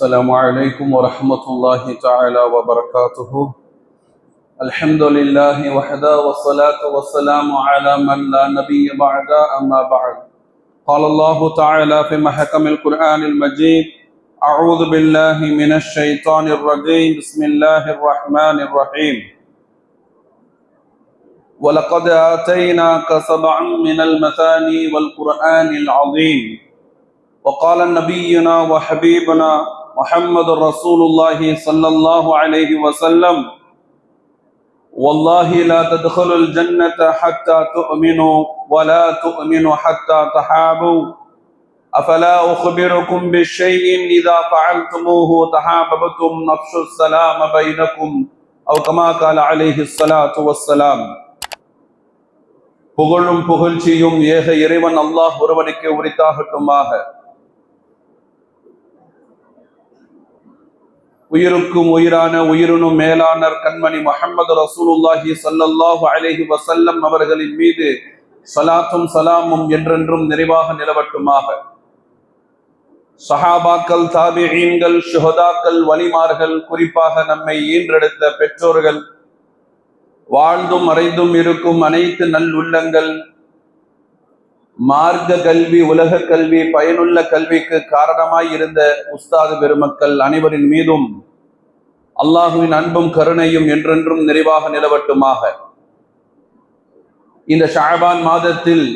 السلام عليكم ورحمة الله تعالى وبركاته. الحمد لله وحده والصلاة والسلام على من لا نبي بعد أما بعد. قال الله تعالى في محكم القرآن المجيد أعوذ بالله من الشيطان الرجيم بسم الله الرحمن الرحيم. ولقد آتيناك سبعا من المثاني والقرآن العظيم. وقال نبينا وحبيبنا محمد رسول الله صلى الله عليه وسلم والله لا تدخلوا الجنة حتى تؤمنوا ولا تؤمنوا حتى تحابوا أفلا أخبركم بشيء إذا فعلتموه تحاببتم نفس السلام بينكم أو كما قال عليه الصلاة والسلام புகழும் புகழ்ச்சியும் ஏக இறைவன் அல்லாஹ் ஒருவனுக்கு உரித்தாகட்டுமாக உயிருக்கும் உயிரான உயிருனும் மேலானர் கண்மணி முகமது ரசூலுல்லாஹி சல்லல்லாஹு அலேஹி வசல்லம் அவர்களின் மீது சலாத்தும் சலாமும் என்றென்றும் நிறைவாக நிலவட்டுமாக. சஹாபாக்கள் தாபிகீன்கள் ஷுஹதாக்கள் வலிமார்கள் குறிப்பாக நம்மை ஈன்றெடுத்த பெற்றோர்கள் வாழ்ந்தும் மறைந்தும் இருக்கும் அனைத்து நல்லுள்ளங்கள் மார்க்க கல்வி உலக கல்வி பயனுள்ள கல்விக்கு காரணமாய் இருந்த உஸ்தாது பெருமக்கள் அனைவரின் மீதும் அல்லாஹுவின் அன்பும் கருணையும் என்றென்றும் நிறைவாக நிலவட்டுமாக. இந்த ஷாபான் மாதத்தில்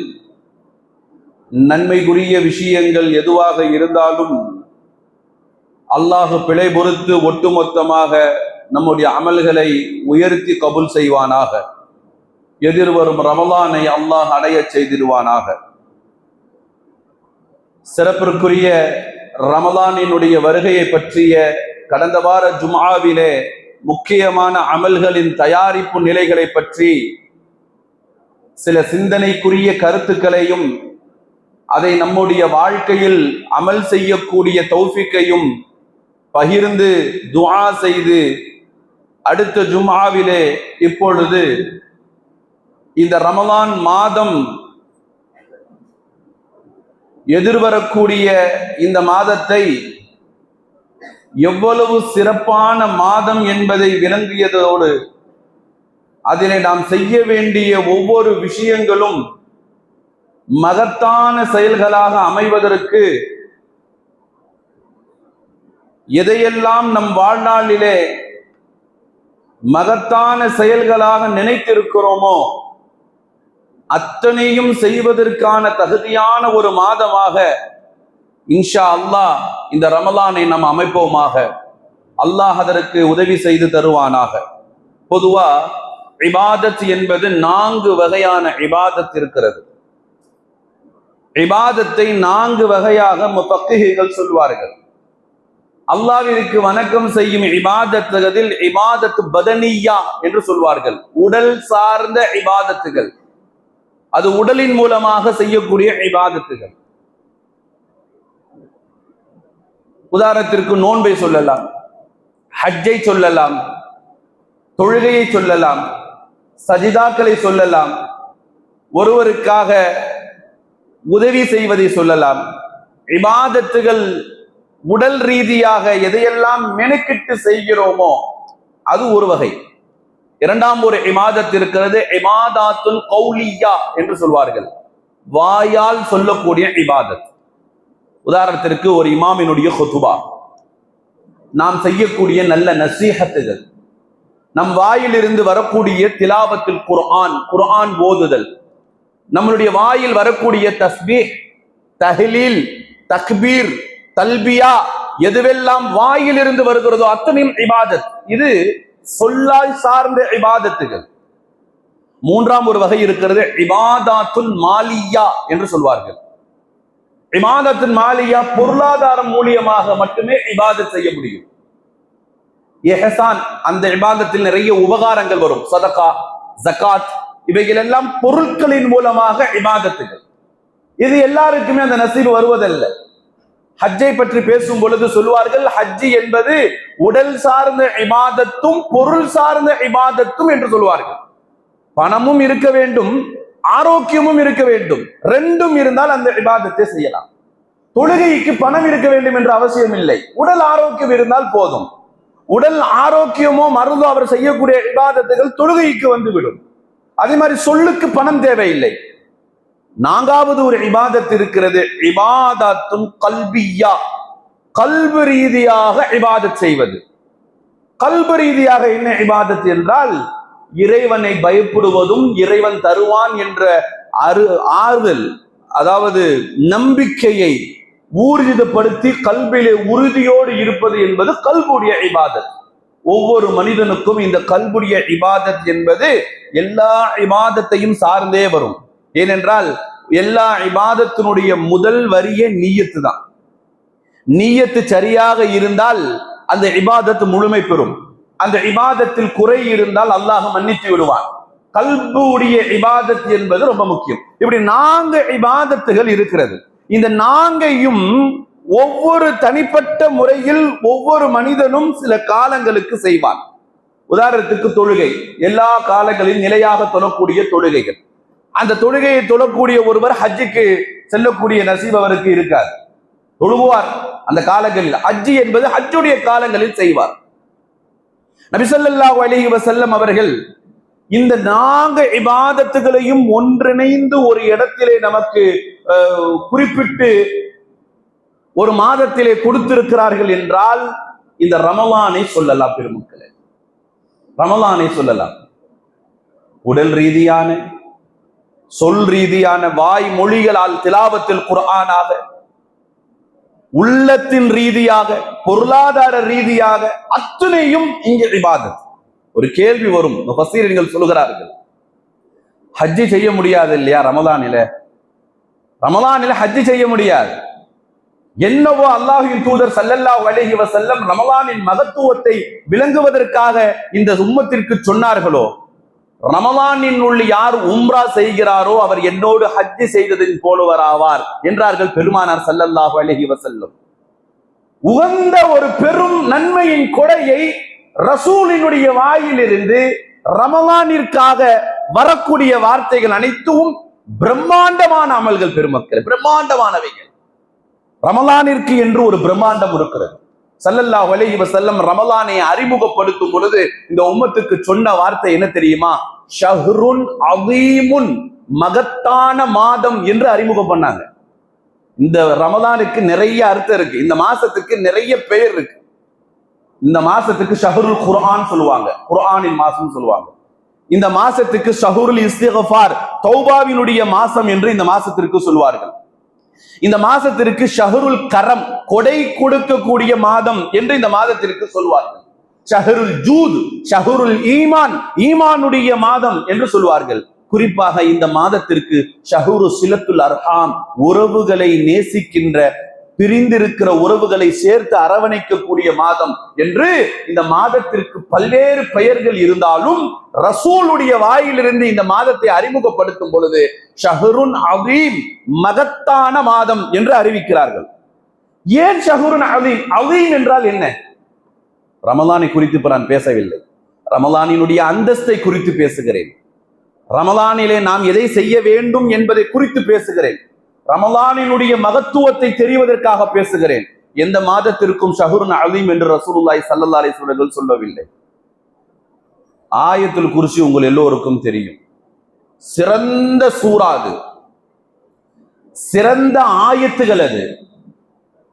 நன்மைக்குரிய விஷயங்கள் எதுவாக இருந்தாலும் அல்லாஹு பிழை பொறுத்து ஒட்டுமொத்தமாக நம்முடைய அமல்களை உயர்த்தி கபுல் செய்வானாக. எதிர்வரும் ரமலானை அல்லாஹ் அடையச் செய்திருவானாக சிறப்பிற்குரிய ரமலானினுடைய வருகையை பற்றிய கடந்த வார ஜுமாவிலே முக்கியமான அமல்களின் தயாரிப்பு நிலைகளை பற்றி சில சிந்தனைக்குரிய கருத்துக்களையும் அதை நம்முடைய வாழ்க்கையில் அமல் செய்யக்கூடிய தௌஃபிக்கையும் பகிர்ந்து துஆ செய்து அடுத்த ஜும்ஆவிலே இப்பொழுது இந்த ரமலான் மாதம் எதிர்வரக்கூடிய இந்த மாதத்தை எவ்வளவு சிறப்பான மாதம் என்பதை விளங்கியதோடு அதனை நாம் செய்ய வேண்டிய ஒவ்வொரு விஷயங்களும் மகத்தான செயல்களாக அமைவதற்கு எதையெல்லாம் நம் வாழ்நாளிலே மகத்தான செயல்களாக நினைத்திருக்கிறோமோ அத்தனையும் செய்வதற்கான தகுதியான ஒரு மாதமாக இன்ஷா அல்லாஹ் இந்த ரமலானை நாம் அமைப்போமாக. அல்லாஹ் அதற்கு உதவி செய்து தருவானாக. பொதுவா இபாதத் என்பது நான்கு வகையான இபாதத் இருக்கிறது. இபாதத்தை நான்கு வகையாக முத்தக்கிகள் சொல்வார்கள். அல்லாவிற்கு வணக்கம் செய்யும் இபாதத்துகளில் இபாதத்து பதனியா என்று சொல்வார்கள். உடல் சார்ந்த இபாதத்துகள். அது உடலின் மூலமாக செய்யக்கூடிய இபாதத்துகள். உதாரணத்திற்கு நோன்பை சொல்லலாம் ஹஜ்ஜை சொல்லலாம் தொழுகையை சொல்லலாம் சஜிதாக்களை சொல்லலாம் ஒருவருக்காக உதவி செய்வதை சொல்லலாம். இபாதத்துகள் உடல் ரீதியாக எதையெல்லாம் மெனுக்கிட்டு செய்கிறோமோ அது ஒரு வகை. இரண்டாம் ஒரு இமாதத் இருக்கிறது இமாதாத்துல் கௌலியா என்று சொல்வார்கள். வாயால் சொல்லக்கூடிய இபாதத். உதாரணத்திற்கு ஒரு இமாமினுடைய ஹொத்துபா நாம் செய்யக்கூடிய நல்ல நசீகத்துகள் நம் வாயிலிருந்து வரக்கூடிய திலாபத்தில் குர்ஆன் குர்ஆன் ஓதுதல். நம்மளுடைய வாயில் வரக்கூடிய தஸ்பீஹ் தஹ்லீல் தக்பீர் தல்பியா எதுவெல்லாம் வாயிலிருந்து வருகிறதோ அத்தனையும் இபாதத். இது சொல்லால் சார்ந்த இபாதத்துகள். மூன்றாம் ஒரு வகை இருக்கிறது இபாதாத்துல் மாலியா என்று சொல்வார்கள். இபாதத்தின் மாலியா பொருளாதாரம் மூலியமாக மட்டுமே இபாதத் செய்ய முடியும். எஹசான் அந்த இபாதத்தில் நிறைய உபகாரங்கள் வரும். சதகா ஜகாத் இவைகள் எல்லாம் பொருட்களின் மூலமாக இபாதத்துகள். இது எல்லாருக்குமே அந்த நசீப் வருவதல்ல. ஹஜ்ஜை பற்றி பேசும் பொழுது சொல்வார்கள் ஹஜ்ஜி என்பது உடல் சார்ந்த இபாதத்தும் பொருள் சார்ந்த இபாதத்தும் என்று சொல்வார்கள் பணமும் இருக்க வேண்டும் ஆரோக்கியமும் இருக்க வேண்டும் ரெண்டும் இருந்தால் அந்த இபாதத்தை செய்யலாம். தொழுகைக்கு பணம் இருக்க வேண்டும் என்ற அவசியம் இல்லை. உடல் ஆரோக்கியம் இருந்தால் போதும். உடல் ஆரோக்கியமோ மருந்தோ அவர் செய்யக்கூடிய இபாதத்துகள் தொழுகைக்கு வந்துவிடும். அதே மாதிரி சொல்லுக்கு பணம் தேவையில்லை. நான்காவது ஒரு இபாதத் இருக்கிறது. இபாதத்தும் கல்வியா கல்பு ரீதியாக இபாதத் செய்வது. கல்பு ரீதியாக என்ன இபாதத் என்றால் இறைவனை பயப்படுவதும் இறைவன் தருவான் என்ற அரு ஆறுதல் அதாவது நம்பிக்கையை ஊர்ஜிதப்படுத்தி கல்வியிலே உறுதியோடு இருப்பது என்பது கல்புடைய இபாதத். ஒவ்வொரு மனிதனுக்கும் இந்த கல்புடைய இபாதத் என்பது எல்லா இபாதத்தையும் சார்ந்தே வரும். ஏனென்றால் எல்லா இபாதத்தினுடைய முதல் வரியே நீயத்து தான். நீயத்து சரியாக இருந்தால் அந்த இபாதத்து முழுமை பெறும். அந்த இபாதத்தில் குறை இருந்தால் அல்லாஹ் மன்னித்து விடுவான். கல்புடைய இபாதத் என்பது ரொம்ப முக்கியம். இப்படி நான்கு இபாதத்துகள் இருக்கிறது. இந்த நான்கையும் ஒவ்வொரு தனிப்பட்ட முறையில் ஒவ்வொரு மனிதனும் சில காலங்களுக்கு செய்வான். உதாரணத்துக்கு தொழுகை. எல்லா காலங்களிலும் நிலையாக தொழக்கூடிய தொழுகைகள். அந்த தொழுகையை தொழக்கூடிய ஒருவர் ஹஜ்ஜுக்கு செல்லக்கூடிய நசீப் அவருக்கு இருக்காது தொழுவார் அந்த காலங்களில் ஹஜ்ஜி என்பது ஹஜ்ஜுடைய காலங்களில் செய்வார். நபிசல்லாஹ் அலைஹி வசல்லம் அவர்கள் இந்த நான்கு இபாதத்துகளையும் ஒன்றிணைந்து ஒரு இடத்திலே நமக்கு அஹ், குறிப்பிட்டு ஒரு மாதத்திலே கொடுத்திருக்கிறார்கள் என்றால் இந்த ரமலானை சொல்லலாம் பெருமக்களே. ரமலானை சொல்லலாம். உடல் ரீதியான சொல் ரீதியான வாய் மொழிகளால் திலாவத்தில் குரானாக உள்ளத்தின் ரீதியாக பொருளாதார ரீதியாக அத்துணையும் இங்கே விவாதம் ஒரு கேள்வி வரும். பசீரர்கள் சொல்லுகிறார்கள். ஹஜ்ஜி செய்ய முடியாது இல்லையா ரமதானில ரமலானில ஹஜ்ஜி செய்ய முடியாது. என்னவோ அல்லாஹின் தூதர் சல்லல்லா அலைஹி செல்லம் ரமலானின் மகத்துவத்தை விளங்குவதற்காக இந்த உம்மத்திற்கு சொன்னார்களோ ரமலானின் உள்ள யார் உம்ரா செய்கிறாரோ அவர் என்னோடு ஹஜ்ஜி செய்ததின் போலுவராவார் என்றார்கள் பெருமானார் சல்லல்லாஹு அலஹி வசல்லம் உகந்த ஒரு பெரும் நன்மையின் கொடையை ரசூலினுடைய வாயிலிருந்து ரமலானிற்காக வரக்கூடிய வார்த்தைகள் அனைத்தும் பிரம்மாண்டமான அமல்கள் பெருமக்கள் பிரம்மாண்டமானவைகள். ரமலானிற்கு என்று ஒரு பிரம்மாண்டம் இருக்கிறது. சல்லல்லா அலைஹி செல்லம் ரமலானை அறிமுகப்படுத்தும் பொழுது இந்த உம்மத்துக்கு சொன்ன வார்த்தை என்ன தெரியுமா? ஷஹ்ருன் அதீமுன் மகத்தான மாதம் என்று அறிமுகம் பண்ணாங்க. இந்த ரமலானுக்கு நிறைய அர்த்தம் இருக்கு. இந்த மாசத்துக்கு நிறைய பெயர் இருக்கு. இந்த மாசத்துக்கு ஷஹருல் குர்ஆன் சொல்லுவாங்க. குர்ஆனின் மாசம் சொல்லுவாங்க. இந்த மாசத்துக்கு ஷஹருல் இஸ்திகஃபார் தௌபாவினுடைய மாசம் என்று இந்த மாசத்திற்கு சொல்வார்கள். இந்த மாசத்திற்கு ஷஹருல் கரம் கொடை கொடுக்கக்கூடிய மாதம் என்று இந்த மாதத்திற்கு சொல்வார்கள். ஷஹருல் ஜூத் ஷஹருல் ஈமான் ஈமானுடைய மாதம் என்று சொல்வார்கள். குறிப்பாக இந்த மாதத்திற்கு ஷஹூரு சிலத்துல் அர்ஹாம் உறவுகளை நேசிக்கின்ற பிரிந்திருக்கிற உறவுகளை சேர்த்து அரவணைக்கக்கூடிய மாதம் என்று இந்த மாதத்திற்கு பல்வேறு பெயர்கள் இருந்தாலும் ரசூலுடைய வாயிலிருந்து இந்த மாதத்தை அறிமுகப்படுத்தும் பொழுது ஷஹருன் அவீம் மகத்தான மாதம் என்று அறிவிக்கிறார்கள். ஏன் ஷஹருன் அவீம் அவீம் என்றால் என்ன? ரமலானை குறித்து இப்ப நான் பேசவில்லை. ரமலானினுடைய அந்தஸ்தை குறித்து பேசுகிறேன். ரமலானிலே நாம் எதை செய்ய வேண்டும் என்பதை குறித்து பேசுகிறேன். ரமலானினுடைய மகத்துவத்தை தெரிவதற்காக பேசுகிறேன். எந்த மாதத்திற்கும் ஷஹருன் அலீம் என்று ரசூலுல்லாய் சல்லல்லா அலைஹி சொல்லவில்லை. ஆயத்தில் குறிச்சி உங்கள் எல்லோருக்கும் தெரியும். சிறந்த சூறாது சிறந்த ஆயத்துகள் அது.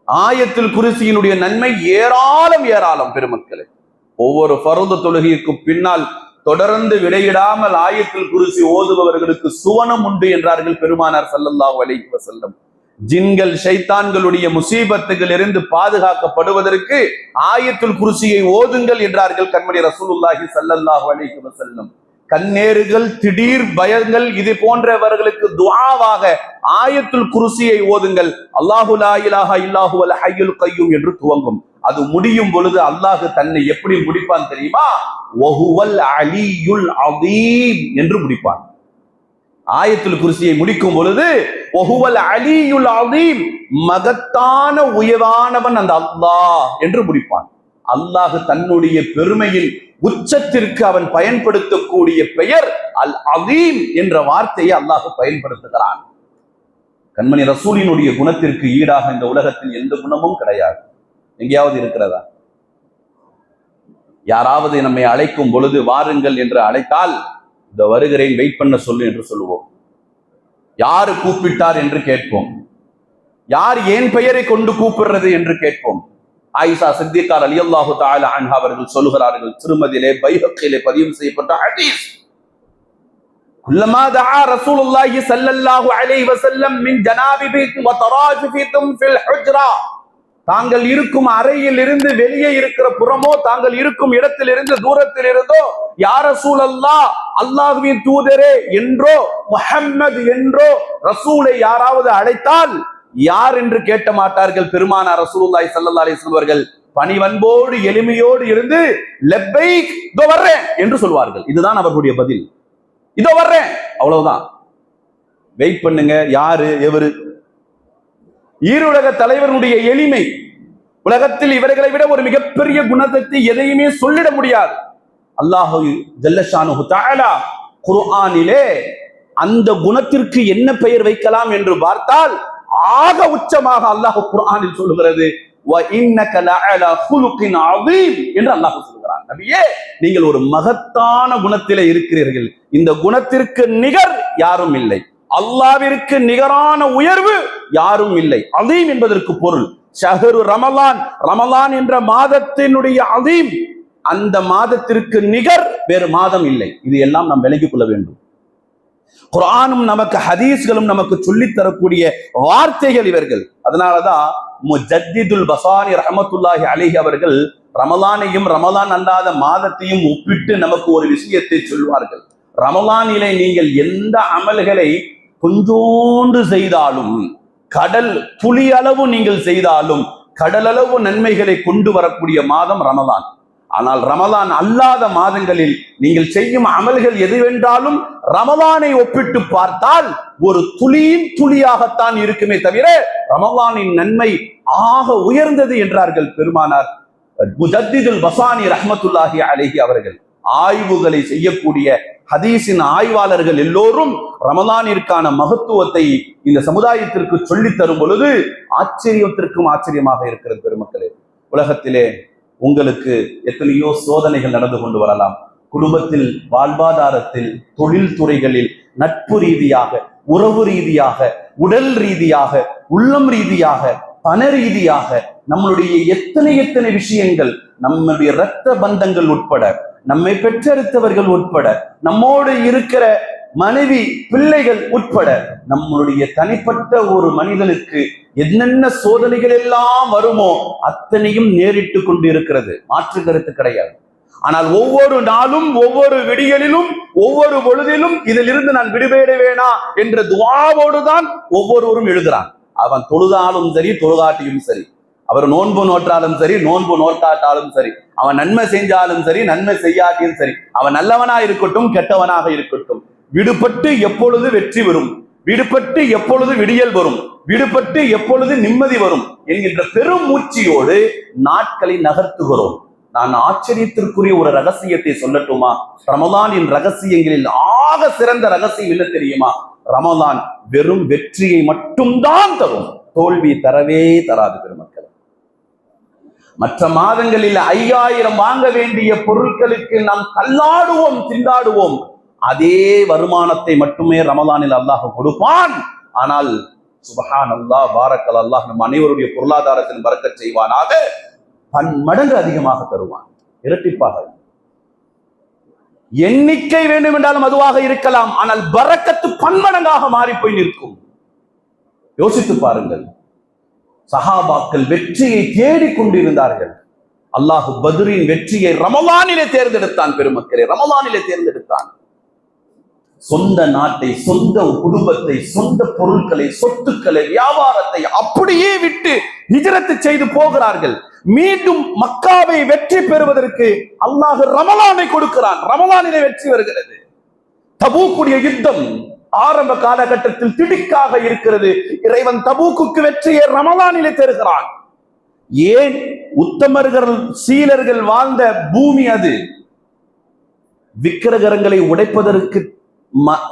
ஆயத்தில் குறிசியினுடைய நன்மை ஏராளம் ஏராளம் பெருமக்களை. ஒவ்வொரு பருந்த தொழுகைக்கு பின்னால் தொடர்ந்து விடையிடாமல் ஆயத்தில் குருசி ஓதுபவர்களுக்கு சுவனம் உண்டு என்றார்கள் பெருமானார் சல்லல்லாஹ் அலைஹி வசல்லம் ஜின்கள் ஷைத்தான்களுடைய முசீபத்துகள் இருந்து பாதுகாக்கப்படுவதற்கு ஆயத்துல் குருசியை ஓதுங்கள் என்றார்கள் கண்மணி ரசூலுல்லாஹி சல்லல்லாஹு அலைஹி வசல்லம் கண்ணேறுகள் திடீர் பயங்கள் இது போன்றவர்களுக்கு துவாவாக ஆயத்துல் குருசியை ஓதுங்கள். அல்லாஹு லா இல்லாஹு அல் ஹையுல் கையும் என்று துவங்கும். அது முடியும் பொழுது அல்லாஹு தன்னை எப்படி முடிப்பான் தெரியுமா? ஒகுவல் அலியுல் அதீம் என்று முடிப்பான். ஆயத்துல் குருசியை முடிக்கும் பொழுது ஒஹுவல் அலியுல் அதீம் மகத்தான உயர்வானவன் அந்த அல்லாஹ் என்று முடிப்பான். அல்லாஹ் தன்னுடைய பெருமையில் உச்சத்திற்கு அவன் பயன்படுத்தக்கூடிய பெயர் அல் அதீம் என்ற வார்த்தையை அல்லாஹ் பயன்படுத்துகிறான். கண்மணி ரசூலினுடைய குணத்திற்கு ஈடாக இந்த உலகத்தில் எந்த குணமும் கிடையாது. எங்கேயாவது இருக்கிறதா? யாராவது நம்மை அழைக்கும் பொழுது வாருங்கள் என்று அழைத்தால் இந்த வருகிறேன் வெயிட் பண்ண சொல்லு என்று சொல்லுவோம். யாரு கூப்பிட்டார் என்று கேட்போம். யார் ஏன் பெயரை கொண்டு கூப்பிடுறது என்று கேட்போம். ஆயிஷா சித்திகார் அலி அல்லாஹு தாலா அன்ஹா அவர்கள் சொல்லுகிறார்கள் திருமதியிலே பைஹக்கிலே பதிவு செய்யப்பட்ட ஹதீஸ் كلما دعا رسول الله صلى الله عليه وسلم من جنابكم وتراجفكم في الحجرة தாங்கள் இருக்கும் அறையில் இருந்து வெளியே இருக்கிற புறமோ தாங்கள் இருக்கும் இடத்தில் இருந்து தூரத்தில் இருந்தோ யார சூழல்லா அல்லாஹுவின் தூதரே என்றோ முஹம்மது என்றோ ரசூலை யாராவது அழைத்தால் யார் என்று கேட்ட மாட்டார்கள் பெருமானார் ரசூலுல்லாய் ஸல்லல்லாஹு அலைஹி அவர்கள். பணிவன்போடு எளிமையோடு இருந்து லெப்பை இதோ வர்றேன் என்று சொல்வார்கள். இதுதான் அவர்களுடைய பதில். இதோ வர்றேன் அவ்வளவுதான். வெயிட் பண்ணுங்க யாரு எவரு? ஈருலக தலைவருடைய எளிமை. உலகத்தில் இவர்களை விட ஒரு மிகப்பெரிய குணத்தை எதையுமே சொல்லிட முடியாது. அல்லாஹு ஜல்லஷானு தஆலா குர்ஆனிலே அந்த குணத்திற்கு என்ன பெயர் வைக்கலாம் என்று பார்த்தால் ஆக உச்சமாக அல்லாஹ் குர்ஆனில் சொல்லுகிறது அதீம்" என்று அல்லாஹ் சொல்லுகிறான். நபியே நீங்கள் ஒரு மகத்தான குணத்திலே இருக்கிறீர்கள். இந்த குணத்திற்கு நிகர் யாரும் இல்லை. அல்லாவிற்கு நிகரான உயர்வு யாரும் இல்லை. அதீம் என்பதற்கு பொருள் ஷஹரு ரமலான். ரமலான் என்ற மாதத்தினுடைய அதீம் அந்த மாதத்திற்கு நிகர் வேறு மாதம் இல்லை. இது எல்லாம் நாம் விலகிக் கொள்ள வேண்டும். குரானும் நமக்கு ஹதீஸ்களும் நமக்கு சொல்லித் தரக்கூடிய வார்த்தைகள் இவர்கள். அதனாலதான் முஜத்திதுல் பசானி ரஹமத்துல்லாஹி அலிஹி அவர்கள் ரமலானையும் ரமலான் அல்லாத மாதத்தையும் ஒப்பிட்டு நமக்கு ஒரு விஷயத்தை சொல்வார்கள். ரமலானிலே நீங்கள் எந்த அமல்களை கொஞ்சோண்டு செய்தாலும் கடல் புலி அளவு நீங்கள் செய்தாலும் கடலளவு நன்மைகளை கொண்டு வரக்கூடிய மாதம் ரமலான். ஆனால் ரமலான் அல்லாத மாதங்களில் நீங்கள் செய்யும் அமல்கள் எதுவென்றாலும் ரமலானை ஒப்பிட்டு பார்த்தால் ஒரு துளியின் துளியாகத்தான் இருக்குமே தவிர ரமலானின் நன்மை ஆக உயர்ந்தது என்றார்கள் பெருமானார். முஜத்திதுல் பசானி ரஹ்மத்துல்லாஹி அலைஹி அவர்கள். ஆய்வுகளை செய்யக்கூடிய ஹதீஸின் ஆய்வாளர்கள் எல்லோரும் ரமலானிற்கான மகத்துவத்தை இந்த சமுதாயத்திற்கு சொல்லித் தரும் பொழுது ஆச்சரியத்திற்கும் ஆச்சரியமாக இருக்கிறது பெருமக்களே. உலகத்திலே உங்களுக்கு எத்தனையோ சோதனைகள் நடந்து கொண்டு வரலாம். குடும்பத்தில் வாழ்வாதாரத்தில் தொழில் துறைகளில் நட்பு ரீதியாக உறவு ரீதியாக உடல் ரீதியாக உள்ளம் ரீதியாக பண ரீதியாக நம்மளுடைய எத்தனை எத்தனை விஷயங்கள் நம்முடைய இரத்த பந்தங்கள் உட்பட நம்மை பெற்றெடுத்தவர்கள் உட்பட நம்மோடு இருக்கிற மனைவி பிள்ளைகள் உட்பட நம்மளுடைய தனிப்பட்ட ஒரு மனிதனுக்கு என்னென்ன சோதனைகள் எல்லாம் வருமோ அத்தனையும் நேரிட்டு கொண்டு இருக்கிறது மாற்று கருத்து கிடையாது. ஆனால் ஒவ்வொரு நாளும் ஒவ்வொரு விடியலிலும் ஒவ்வொரு பொழுதிலும் இதிலிருந்து நான் விடுபடுவேனா என்ற துவாவோடு தான் ஒவ்வொருவரும் எழுதுறான். அவன் தொழுதாலும் சரி தொழுகாட்டியும் சரி. அவர் நோன்பு நோற்றாலும் சரி நோன்பு நோற்காட்டாலும் சரி. அவன் நன்மை செஞ்சாலும் சரி நன்மை செய்யாட்டியும் சரி. அவன் நல்லவனா இருக்கட்டும் கெட்டவனாக இருக்கட்டும். விடுபட்டு எப்பொழுது வெற்றி வரும்? விடுபட்டு எப்பொழுது விடியல் வரும்? விடுபட்டு எப்பொழுது நிம்மதி வரும்? என்கின்ற பெரும் மூச்சியோடு நாட்களை நகர்த்துகிறோம். நான் ஆச்சரியத்திற்குரிய ஒரு ரகசியத்தை சொல்லட்டுமா? ரமதானின் ரகசியங்களில் ஆக சிறந்த ரகசியம் என்ன தெரியுமா? ரமதான் வெறும் வெற்றியை மட்டும்தான் தரும். தோல்வி தரவே தராது பெருமக்கள். மற்ற மாதங்களில் ஐயாயிரம் வாங்க வேண்டிய பொருட்களுக்கு நாம் தள்ளாடுவோம் திண்டாடுவோம். அதே வருமானத்தை மட்டுமே ரமலானில் அல்லாஹ் கொடுப்பான். ஆனால் சுபஹான் அல்லாஹ் பாரக்கல் அல்லாஹ் நம் அனைவருடைய பொருளாதாரத்தின் பறக்க செய்வானாக பன்மடங்கு அதிகமாக தருவான். இரட்டிப்பாக. எண்ணிக்கை வேண்டும் என்றாலும் அதுவாக இருக்கலாம் ஆனால் பறக்கத்து பன்மடங்காக மாறி போய் நிற்கும். யோசித்து பாருங்கள். சஹாபாக்கள் வெற்றியை தேடிக் கொண்டிருந்தார்கள். அல்லாஹ் பத்ரின் வெற்றியை ரமலானிலே தேர்ந்தெடுத்தான் பெருமக்களே. ரமலானிலே தேர்ந்தெடுத்தான். சொந்த நாட்டை சொந்த குடும்பத்தை சொந்த பொருட்களை சொத்துக்களை வியாபாரத்தை அப்படியே விட்டு நிஜரத்து செய்து போகிறார்கள். மீண்டும் மக்காவை வெற்றி பெறுவதற்கு அல்லாஹ் ரமலானை கொடுக்கிறான். ரமலானிலே வெற்றி வருகிறது. தபூக்குடைய யுத்தம் ஆரம்ப காலகட்டத்தில் திடுக்காக இருக்கிறது. இறைவன் தபூக்குக்கு வெற்றியை ரமலானிலே தருகிறான். ஏன் உத்தமர்கள் சீலர்கள் வாழ்ந்த பூமி அது? விக்கிரகரங்களை உடைப்பதற்கு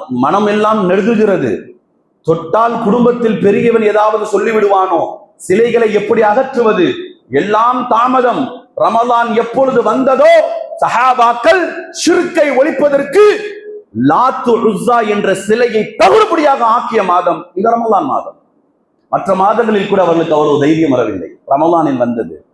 மனம் எல்லாம் நெருங்குகிறது. தொட்டால் குடும்பத்தில் பெரியவன் ஏதாவது சொல்லிவிடுவானோ? சிலைகளை எப்படி அகற்றுவது? எல்லாம் தாமதம். ரமலான் எப்பொழுது வந்ததோ சஹாபாக்கள் சுருக்கை ஒழிப்பதற்கு லாத்து ருசா என்ற சிலையை தகுதிபடியாக ஆக்கிய மாதம் இந்த ரமலான் மாதம். மற்ற மாதங்களில் கூட அவர்களுக்கு அவ்வளவு தைரியம் வரவில்லை. ரமலானில் வந்தது.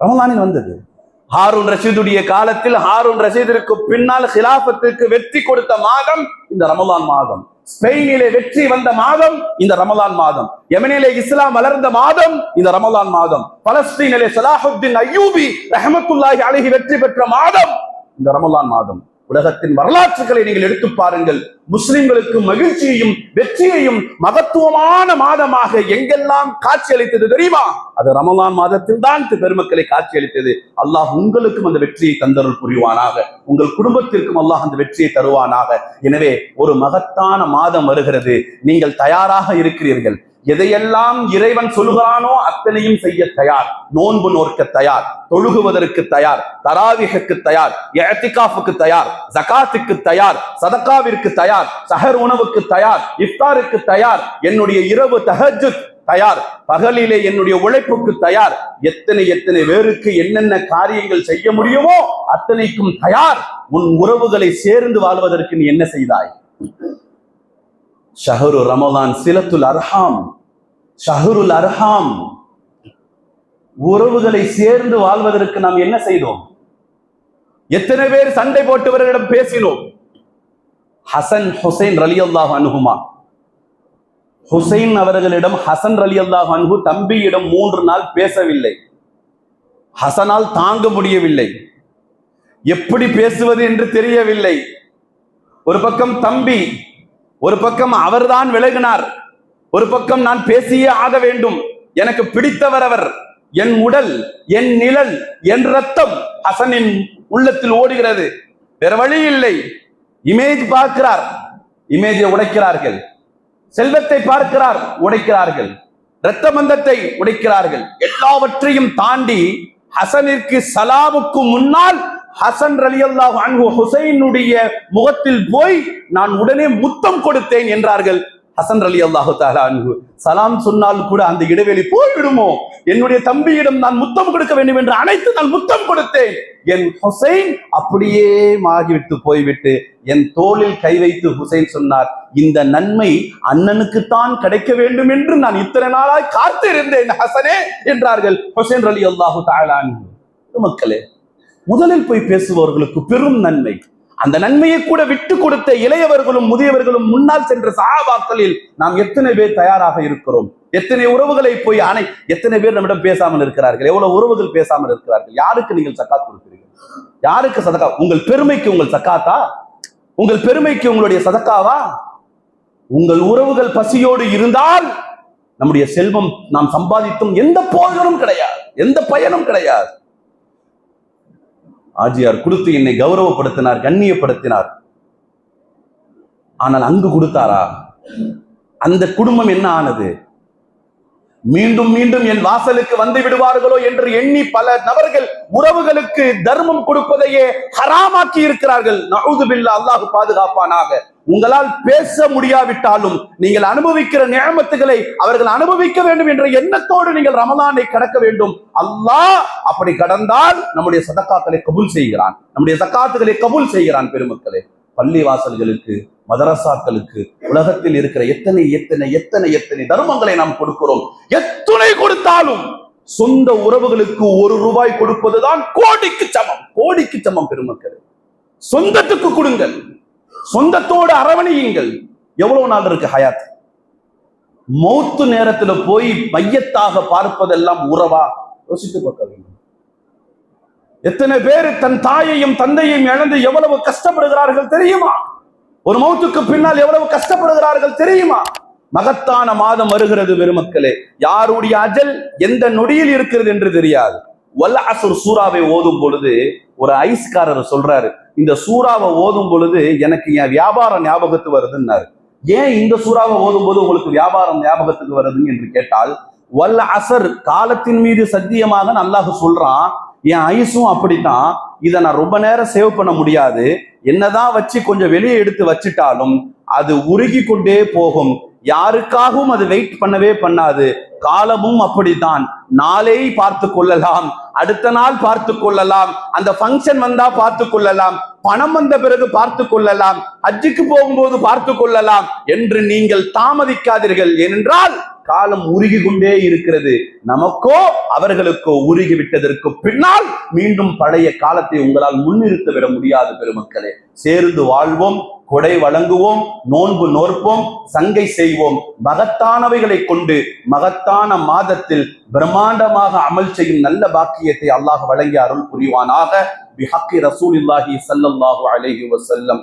ரமலானில் வந்தது. ஹாரூன் ரஷீதுடைய காலத்தில் ஹாரூன் ரஷீதிற்கு பின்னால் ஹிலாபத்திற்கு வெற்றி கொடுத்த மாதம் இந்த ரமலான் மாதம். ஸ்பெயினிலே வெற்றி வந்த மாதம் இந்த ரமலான் மாதம். யமனிலே இஸ்லாம் வளர்ந்த மாதம் இந்த ரமலான் மாதம். பலஸ்தீனிலே சலாஹுத்தின் அய்யூபி ரஹமத்துல்லாஹி அழகி வெற்றி பெற்ற மாதம் இந்த ரமலான் மாதம். உலகத்தின் வரலாற்றுகளை நீங்கள் எடுத்து பாருங்கள். முஸ்லிம்களுக்கு மகிழ்ச்சியையும் வெற்றியையும் மகத்துவமான மாதமாக எங்கெல்லாம் காட்சி அளித்தது தெரியுமா? அது ரமலான் மாதத்தில் தான் பெருமக்களை காட்சி அளித்தது அல்லாஹ் உங்களுக்கும் அந்த வெற்றியை தந்தருள் புரிவானாக. உங்கள் குடும்பத்திற்கும் அல்லாஹ் அந்த வெற்றியை தருவானாக. எனவே ஒரு மகத்தான மாதம் வருகிறது. நீங்கள் தயாராக இருக்கிறீர்கள். எதையெல்லாம் இறைவன் சொல்கிறானோ அத்தனையும் செய்ய தயார். நோன்பு நோர்க்க தயார். தொழுகுவதற்கு தயார். தராவிகக்கு தயார். எத்திகாஃபுக்கு தயார். ஜகாத்துக்கு தயார். சதக்காவிற்கு தயார். சஹர் உணவுக்கு தயார். இஃப்தாருக்கு தயார். என்னுடைய இரவு தஹஜுத் தயார். பகலிலே என்னுடைய உழைப்புக்கு தயார். எத்தனை எத்தனை பேருக்கு என்னென்ன காரியங்கள் செய்ய முடியுமோ அத்தனைக்கும் தயார். உன் உறவுகளை சேர்ந்து வாழ்வதற்கு நீ என்ன செய்தாய்? ஷஹரு ரமலான் சிலத்துல் அர்ஹாம். ஷஹருல் அர்ஹாம். உறவுகளை சேர்ந்து வாழ்வதற்கு நாம் என்ன செய்தோம்? எத்தனை பேர் சண்டை போட்டவர்களிடம் பேசினோம்? ஹசன் ஹுசைன் ரலி அல்லாஹ் அனுகுமா ஹுசைன் அவர்களிடம் ஹசன் ரலி அல்லாஹ் அனுகு தம்பியிடம் மூன்று நாள் பேசவில்லை. ஹசனால் தாங்க முடியவில்லை. எப்படி பேசுவது என்று தெரியவில்லை. ஒரு பக்கம் தம்பி ஒரு பக்கம் அவர்தான் விலகினார் ஒரு பக்கம் நான் பேசியே ஆக வேண்டும். எனக்கு பிடித்தவர் அவர் என் உடல் என் நிழல் என் ரத்தம் ஹசனின் உள்ளத்தில் ஓடுகிறது. வேற வழி இல்லை. இமேஜ் பார்க்கிறார். இமேஜை உடைக்கிறார்கள். செல்வத்தை பார்க்கிறார் உடைக்கிறார்கள். இரத்த பந்தத்தை உடைக்கிறார்கள். எல்லாவற்றையும் தாண்டி ஹசனிற்கு சலாமுக்கு முன்னால் ஹசன் ரலியல்லாஹு அன்ஹு ஹுசைனுடைய முகத்தில் போய் நான் உடனே முத்தம் கொடுத்தேன் என்றார்கள். ஹசன் ரலி அல்லாஹு அன்பு சலாம் சொன்னால் கூட அந்த இடைவெளி போய்விடுமோ? என்னுடைய தம்பியிடம் நான் முத்தம் கொடுக்க வேண்டும் என்று அனைத்து நான் முத்தம் கொடுத்தேன். என் ஹுசைன் அப்படியே மாகிவிட்டு போய்விட்டு என் தோளில் கை வைத்து ஹுசைன் சொன்னார் இந்த நன்மை அண்ணனுக்குத்தான் கிடைக்க வேண்டும் என்று நான் இத்தனை நாளாய் காத்திருந்தேன் ஹசனே என்றார்கள். ஹுசைன் ரலி அல்லாஹு தாலான் மக்களே முதலில் போய் பேசுபவர்களுக்கு பெரும் நன்மை. அந்த நன்மையை கூட விட்டு கொடுத்த இளையவர்களும் முதியவர்களும் முன்னால் சென்ற சகாபாக்களில் நாம் எத்தனை பேர் தயாராக இருக்கிறோம்? எத்தனை உறவுகளை போய் அணை எத்தனை பேர் நம்மிடம் பேசாமல் இருக்கிறார்கள்? எவ்வளவு உறவுகள் பேசாமல் இருக்கிறார்கள்? யாருக்கு நீங்கள் சக்காத் கொடுக்கிறீர்கள்? யாருக்கு சதக்கா? உங்கள் பெருமைக்கு உங்கள் சக்காத்தா? உங்கள் பெருமைக்கு உங்களுடைய சதக்காவா? உங்கள் உறவுகள் பசியோடு இருந்தால் நம்முடைய செல்வம் நாம் சம்பாதித்தும் எந்த போதனும் கிடையாது. எந்த பயனும் கிடையாது. ஆஜியார் கொடுத்து என்னை கௌரவப்படுத்தினார் கண்ணியப்படுத்தினார். ஆனால் அங்கு கொடுத்தாரா? அந்த குடும்பம் என்ன ஆனது? மீண்டும் மீண்டும் என் வாசலுக்கு வந்து விடுவார்களோ என்று எண்ணி பல நபர்கள் உறவுகளுக்கு தர்மம் கொடுப்பதையே ஹராமாக்கி இருக்கிறார்கள். நவுது அல்லாஹ் பாதுகாப்பானாக. உங்களால் பேச முடியாவிட்டாலும் நீங்கள் அனுபவிக்கிற நியமத்துகளை அவர்கள் அனுபவிக்க வேண்டும் என்ற எண்ணத்தோடு நீங்கள் ரமலானை கடக்க வேண்டும். அல்லாஹ் அப்படி கடந்தால் நம்முடைய சதக்காக்களை கபூல் செய்கிறான். நம்முடைய சக்காத்துகளை கபூல் செய்கிறான் பெருமக்களே. பள்ளி வாசல்களுக்கு மதரசாக்களுக்கு உலகத்தில் இருக்கிற எத்தனை எத்தனை எத்தனை எத்தனை தர்மங்களை நாம் கொடுக்கிறோம்? எத்தனை கொடுத்தாலும் சொந்த உறவுகளுக்கு ஒரு ரூபாய் கொடுப்பதுதான் கோடிக்கு சமம். கோடிக்கு சமம் பெருமக்கள். சொந்தத்துக்கு கொடுங்கள். சொந்தத்தோடு அரவணையுங்கள். எவ்வளவு நாள் இருக்கு ஹயாத்? மௌத்து நேரத்துல போய் மையத்தாக பார்ப்பதெல்லாம் உறவா? யோசித்து பார்க்க வேண்டும். எத்தனை பேர் தன் தாயையும் தந்தையையும் இழந்து எவ்வளவு கஷ்டப்படுகிறார்கள் தெரியுமா? ஒரு மௌத்துக்கு பின்னால் எவ்வளவு கஷ்டப்படுகிறார்கள் தெரியுமா? மகத்தான மாதம் வருகிறது பெருமக்களே. யாருடைய அஜல் எந்த நொடியில் இருக்கிறது என்று தெரியாது. வல்ல அசுர் சூறாவை ஓதும் பொழுது ஒரு ஐஸ்காரர் சொல்றாரு இந்த சூறாவை ஓதும் பொழுது எனக்கு என் வியாபாரம் ஞாபகத்து வருதுன்னாரு. ஏன் இந்த சூறாவை ஓதும் போது உங்களுக்கு வியாபாரம் ஞாபகத்துக்கு வருதுன்னு என்று கேட்டால் வல்ல அசர் காலத்தின் மீது சத்தியமாக நல்லா சொல்றான் என் ஐஸும் அப்படித்தான். இதை நான் ரொம்ப நேரம் சேவ் பண்ண முடியாது. என்னதான் வச்சு கொஞ்சம் வெளியே எடுத்து வச்சிட்டாலும் அது உருகி கொண்டே போகும். யாருக்காகவும் அது வெயிட் பண்ணவே பண்ணாது. காலமும் அப்படித்தான். நாளை பார்த்து கொள்ளலாம். அடுத்த நாள் பார்த்து கொள்ளலாம். அந்த ஃபங்க்ஷன் வந்தா பார்த்து கொள்ளலாம். பணம் வந்த பிறகு பார்த்து கொள்ளலாம். ஹஜ்ஜுக்கு போகும்போது பார்த்து கொள்ளலாம். என்று நீங்கள் தாமதிக்காதீர்கள். ஏனென்றால் காலம் உருகி கொண்டே இருக்கிறது. நமக்கோ அவர்களுக்கோ உருகி விட்டதற்கு பின்னால் மீண்டும் பழைய காலத்தை உங்களால் முன்னிறுத்த விட முடியாது பெருமக்களே. சேர்ந்து வாழ்வோம் கொடை வழங்குவோம் நோன்பு நோற்போம் சங்கை செய்வோம். மகத்தானவைகளை கொண்டு மகத்தான மாதத்தில் பிரம்மாண்டமாக அமல் செய்யும் நல்ல பாக்கியத்தை அல்லாஹ் வழங்கி அருள் புரிவானாக. பிஹக்கி ரசூலில்லாஹி சல்லாஹூ அலஹி வசல்லம்